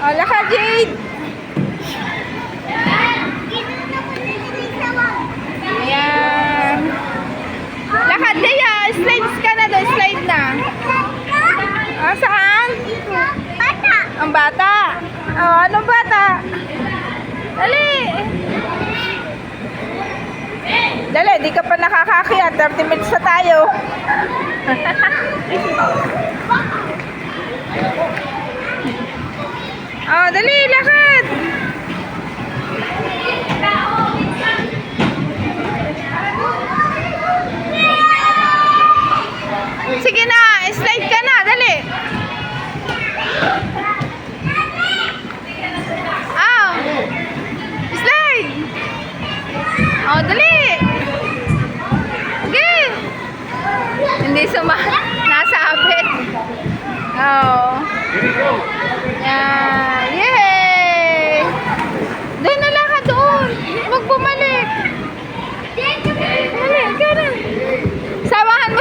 Oh, lakad, Jade. Ayan. Lakad, Dea. Slides ka na doon. Slide na. Ah, saan? Ang bata. Oh, anong bata? Dali. Dali, di ka pa nakakakyat. 30 minutes na tayo. dali, lakad.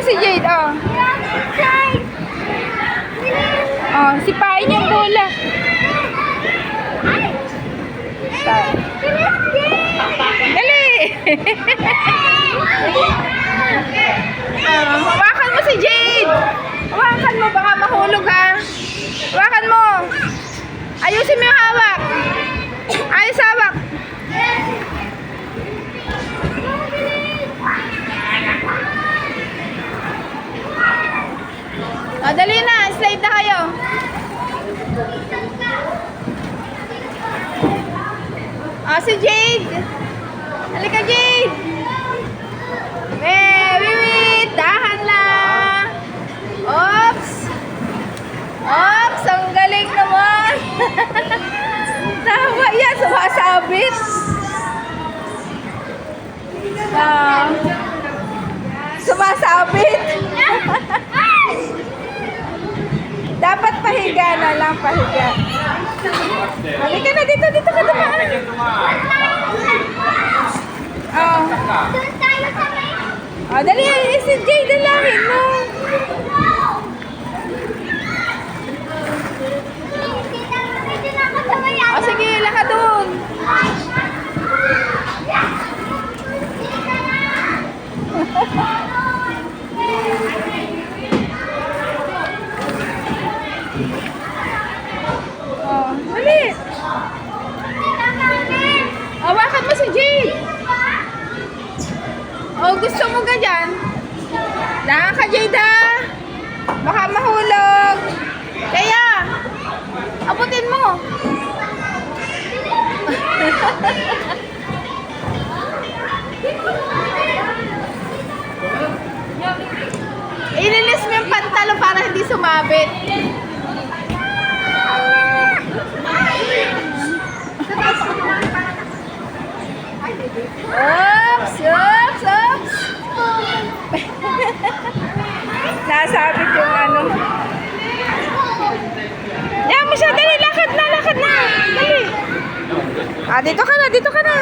Si Jade, oh. Oh, sipain yung bola. Dali! Ah, hawakan mo si Jade! Hawakan mo, baka mahulog ha. Hawakan mo. Ayusin mo yung hawak. Dali na. Slide na kayo. O, si Jade. Halika, Jade. Eh, wiwit. Dahan lang. Oops. Oops, ang galing naman. Tama yan, sumasabit. Ah, sumasabit. Dapat pahiga na lang, pahiga. Halika na dito, dito ka dumaan. Oh. Oh, dali, si Jay, dalangin mo. Oh, sige, lakad doon. Oh, dali. Hawakan mo si Jay. Oh, gusto mo ka dyan? Nakaka Jada. Baka mahulog. Kaya, abutin mo. Ililis mo yung pantalo para hindi sumabit. Oops! Oops! Oops! Nasabit yung ano. Yan mo siya, dali, lakad na, lakad na. Dali. Ah, dito ka na, dito ka na.